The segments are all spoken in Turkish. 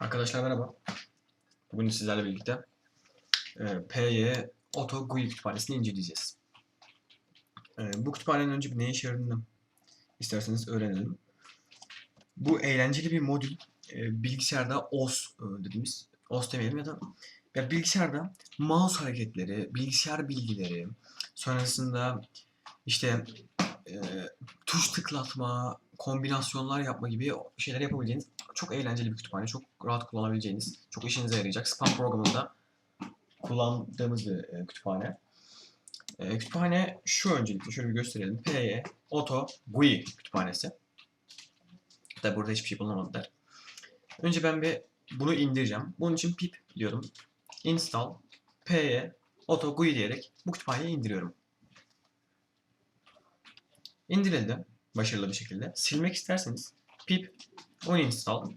Arkadaşlar merhaba. Bugün sizlerle birlikte e, PY Auto GUI kütüphanesini inceleyeceğiz. E, bu kütüphanenin önce bir ne işe yaradığını isterseniz öğrenelim. Bu eğlenceli bir modül. E, bilgisayarda OS e, dediğimiz, OS demeyelim ya da ya bilgisayarda mouse hareketleri, bilgisayar bilgileri, sonrasında işte e, tuş tıklatma, kombinasyonlar yapma gibi şeyler yapabileceğiniz çok eğlenceli bir kütüphane. Çok rahat kullanabileceğiniz, çok işinize yarayacak. Spam programında kullandığımız bir e, kütüphane. E, kütüphane şu öncelikle şöyle bir gösterelim. PY Auto GUI kütüphanesi. Tabi burada hiçbir şey bulunamadılar. Önce ben bir bunu indireceğim. Bunun için pip diyorum. Install PY Auto GUI diyerek bu kütüphaneyi indiriyorum. İndirildi başarılı bir şekilde. Silmek isterseniz pip uninstall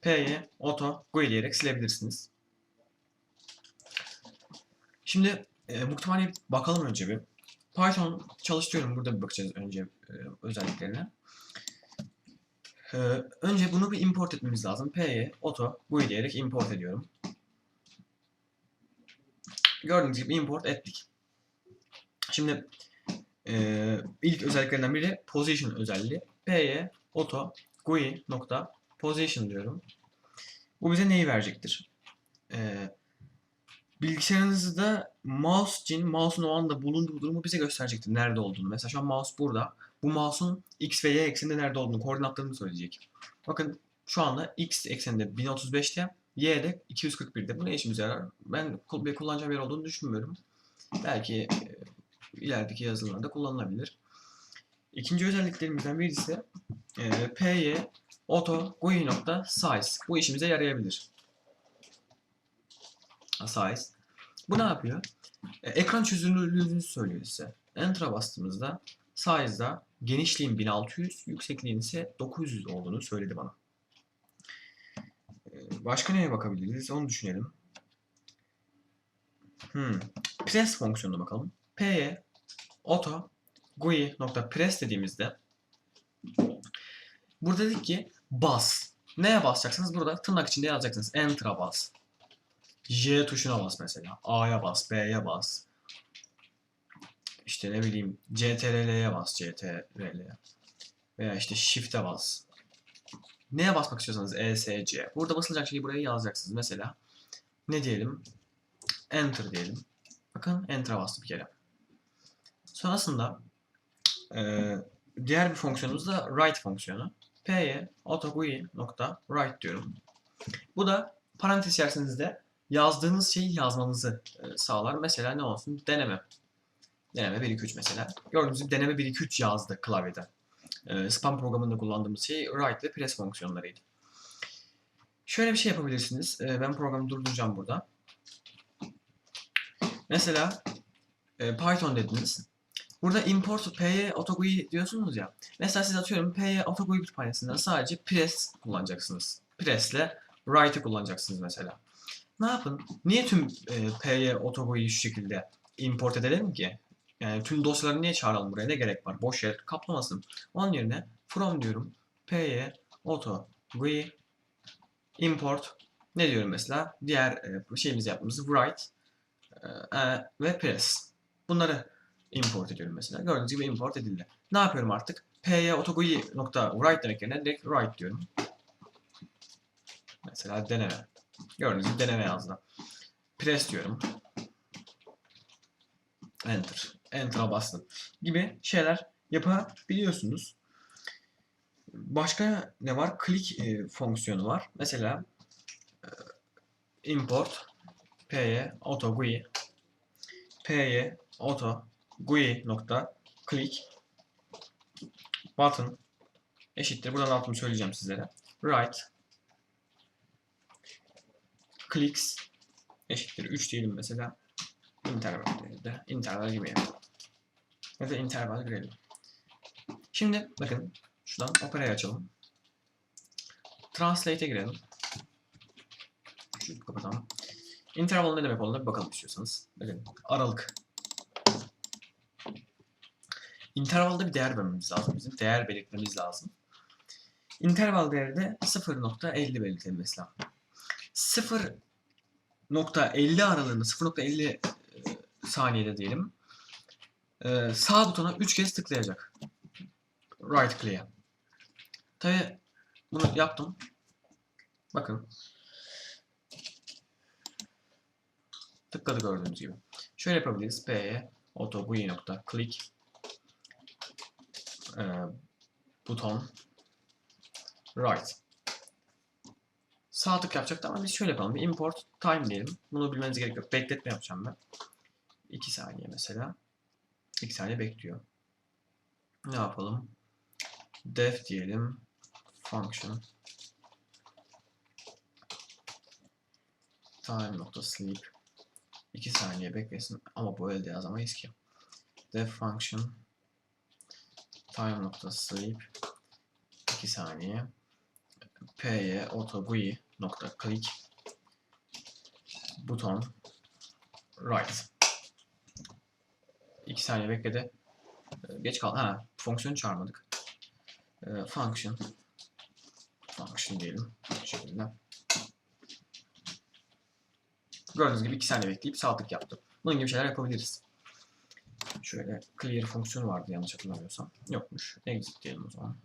py auto GUI diyerek silebilirsiniz. Şimdi e, bir bakalım önce bir. Python çalıştırıyorum. Burada bir bakacağız önce e, özelliklerine. E, önce bunu bir import etmemiz lazım. py auto GUI diyerek import ediyorum. Gördüğünüz gibi import ettik. Şimdi e, ilk özelliklerinden biri position özelliği. py auto GUI nokta position diyorum. Bu bize neyi verecektir? Ee, bilgisayarınızda mouse için mouse'un o anda bulunduğu durumu bize gösterecektir. Nerede olduğunu. Mesela şu an mouse burada. Bu mouse'un x ve y ekseninde nerede olduğunu, koordinatlarını söyleyecek. Bakın şu anda x ekseninde 1035'te, y'de 241'de. Bu ne işimize yarar? Ben bir kullanacağım yer olduğunu düşünmüyorum. Belki e, ilerideki yazılımlarda kullanılabilir. İkinci özelliklerimizden birisi e, py auto GUI nokta size. Bu işimize yarayabilir. Size. Bu ne yapıyor? E, ekran çözünürlüğünü söylüyor size. Enter'a bastığımızda size'da genişliğin 1600, yüksekliğin ise 900 olduğunu söyledi bana. E, başka neye bakabiliriz? Onu düşünelim. Hmm. Press fonksiyonuna bakalım. py auto GUI nokta press dediğimizde burada dedik ki bas. Neye basacaksınız? Burada tırnak içinde yazacaksınız. Enter'a bas. J tuşuna bas mesela. A'ya bas, B'ye bas. İşte ne bileyim CTRL'ye bas, CTRL'ye. Veya işte Shift'e bas. Neye basmak istiyorsanız ESC. Burada basılacak şeyi buraya yazacaksınız. Mesela ne diyelim? Enter diyelim. Bakın Enter'a bastı bir kere. Sonrasında ee, diğer bir fonksiyonumuz da write fonksiyonu. P'ye autogui nokta write diyorum. Bu da parantez içerisinde yazdığınız şeyi yazmanızı e, sağlar. Mesela ne olsun? Deneme. Deneme 1 2 3 mesela. Gördüğünüz gibi deneme 1 2 3 yazdı klavyede. E, spam programında kullandığımız şey write ve press fonksiyonlarıydı. Şöyle bir şey yapabilirsiniz. E, ben programı durduracağım burada. Mesela Python dediniz. Burada import py autogui diyorsunuz ya. Mesela siz atıyorum py autogui kütüphanesinden sadece press kullanacaksınız. Press ile write'ı kullanacaksınız mesela. Ne yapın? Niye tüm e, py autogui'yi şu şekilde import edelim ki? Yani tüm dosyaları niye çağıralım buraya? Ne gerek var? Boş yer kaplamasın. Onun yerine from diyorum. py autogui import ne diyorum mesela? Diğer e, şeyimizi yaptığımız write e, e, ve press. Bunları import ediyorum mesela. Gördüğünüz gibi import edildi. Ne yapıyorum artık? p'ye autogui nokta write demek yerine direkt write diyorum. Mesela deneme. Gördüğünüz gibi deneme yazdı. Press diyorum. Enter. Enter'a bastım. Gibi şeyler yapabiliyorsunuz. Başka ne var? Click e, fonksiyonu var. Mesela e, import p'ye autogui p'ye auto GUI nokta click button eşittir. Buradan altını söyleyeceğim sizlere. Right clicks eşittir 3 diyelim mesela. Interval de interval gibi yapalım. Ya da interval girelim. Şimdi bakın şuradan operayı açalım. Translate'e girelim. Şunu kapatalım. Interval ne demek olduğuna bir bakalım istiyorsanız. Bakın aralık intervalda bir değer vermemiz lazım bizim. Değer belirtmemiz lazım. interval değeri de 0.50 belirtelim mesela. 0.50 aralığında 0.50 e, saniyede diyelim. e, sağ butona 3 kez tıklayacak. Right click'e. Tabi bunu yaptım. Bakın. Tıkladı gördüğünüz gibi. Şöyle yapabiliriz. P'ye auto GUI nokta click e, buton right. Sağ tık yapacaktı ama biz şöyle yapalım. Bir import time diyelim. Bunu bilmeniz gerek yok. Bekletme yapacağım ben. 2 saniye mesela. 2 saniye bekliyor. Ne yapalım? Def diyelim. Function. Time nokta sleep. 2 saniye beklesin ama bu elde yazamayız ki. Def function time nokta sleep 2 saniye. P'ye auto GUI nokta click buton right. 2 saniye bekledi. Ee, geç kal ha fonksiyonu çağırmadık. Ee, function. Function diyelim. Bu gördüğünüz gibi 2 saniye bekleyip sağ tık yaptı bunun gibi şeyler yapabiliriz Şöyle clear fonksiyonu vardı yanlış hatırlamıyorsam. Yokmuş. Exit diyelim o zaman.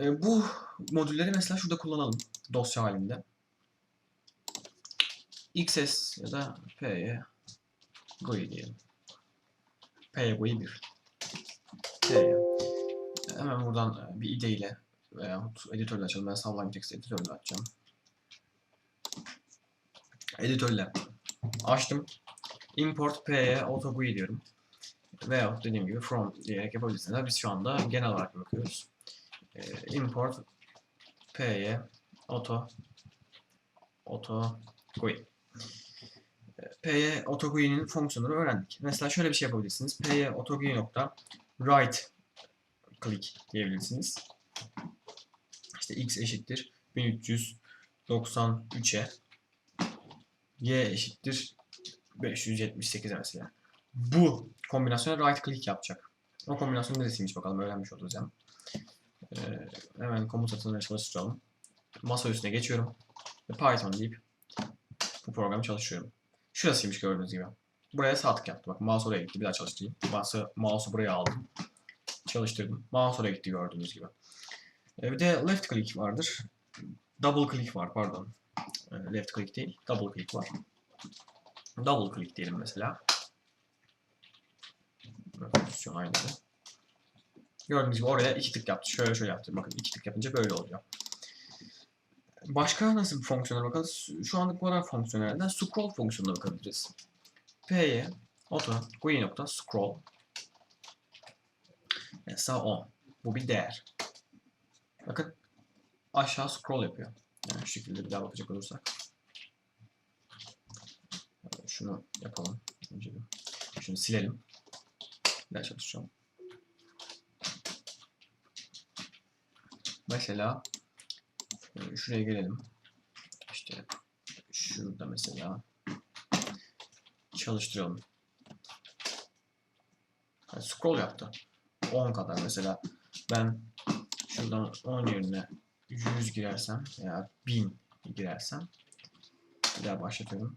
E, bu modülleri mesela şurada kullanalım. Dosya halinde. XS ya da P'ye GUI diyelim. P'ye GUI 1. P'ye. Hemen buradan bir ide ile veya editörle açalım. Ben Sublime Text editörle açacağım. Editörle açtım. Import P'ye auto GUI diyorum. Veyahut dediğim gibi from diyerek yapabilirsiniz. Biz şu anda genel olarak bakıyoruz. Ee, import P'ye auto auto GUI. Ee, P'ye auto GUI'nin fonksiyonunu öğrendik. Mesela şöyle bir şey yapabilirsiniz. P'ye auto GUI nokta right click diyebilirsiniz. İşte x eşittir 1393'e y eşittir 578 mesela. Bu kombinasyona right click yapacak. O kombinasyon neresiymiş bakalım öğrenmiş olacağız yani. Ee, hemen komut atımları çalıştıralım. Masa üstüne geçiyorum. Ve Python deyip bu programı çalışıyorum. Şurasıymış gördüğünüz gibi. Buraya sağ tık yaptı. Bak mouse oraya gitti. Bir daha çalıştırayım. Mouse, mouse'u buraya aldım. Çalıştırdım. Mouse oraya gitti gördüğünüz gibi. Ee, bir de left click vardır. Double click var pardon. Ee, left click değil. Double click var. Double click diyelim mesela. Pozisyon aynı. Gördüğünüz gibi oraya iki tık yaptı. Şöyle şöyle yaptı. Bakın iki tık yapınca böyle oluyor. Başka nasıl bir fonksiyonlara bakalım? Şu anlık bu kadar fonksiyonlardan scroll fonksiyonuna bakabiliriz. P'ye auto GUI nokta scroll mesela 10. Bu bir değer. Bakın aşağı scroll yapıyor. Yani şu şekilde bir daha bakacak olursak. Şunu yapalım. Önce bir. Şunu silelim. Bir daha çalışacağım. Mesela e, şuraya gelelim. İşte şurada mesela çalıştıralım. Yani scroll yaptı. 10 kadar mesela ben şuradan 10 yerine 100 girersem veya 1000 girersem bir daha başlatıyorum.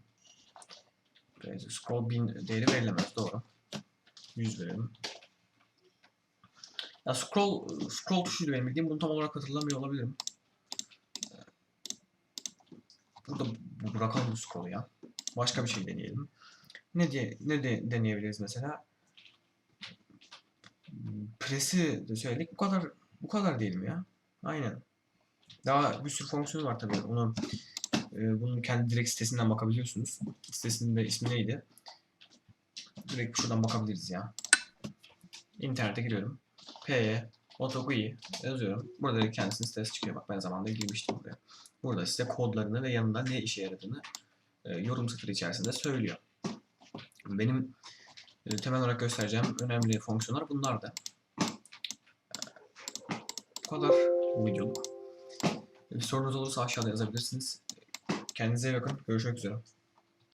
Böylece scroll 1000 değeri verilemez doğru. 100 verelim. Ya scroll scroll tuşuydu benim bildiğim. Bunu tam olarak hatırlamıyor olabilirim. Burada bu- bırakalım bu scroll'u ya. Başka bir şey deneyelim. Ne diye ne de deneyebiliriz mesela? Press'i de söyledik. Bu kadar bu kadar diyelim ya. Aynen. Daha bir sürü fonksiyonu var tabii. Onu e, bunun kendi direkt sitesinden bakabiliyorsunuz. Sitesinin de ismi neydi? Direkt şuradan bakabiliriz ya. İnternete giriyorum. P'ye AutoGUI yazıyorum. Burada direkt kendisinin sitesi çıkıyor. Bak ben zamanında girmiştim buraya. Burada size kodlarını ve yanında ne işe yaradığını e, yorum satırı içerisinde söylüyor. Benim e, temel olarak göstereceğim önemli fonksiyonlar bunlar da. Bu kadar bu videoluk. Bir sorunuz olursa aşağıda yazabilirsiniz. Kendinize iyi bakın. Görüşmek üzere.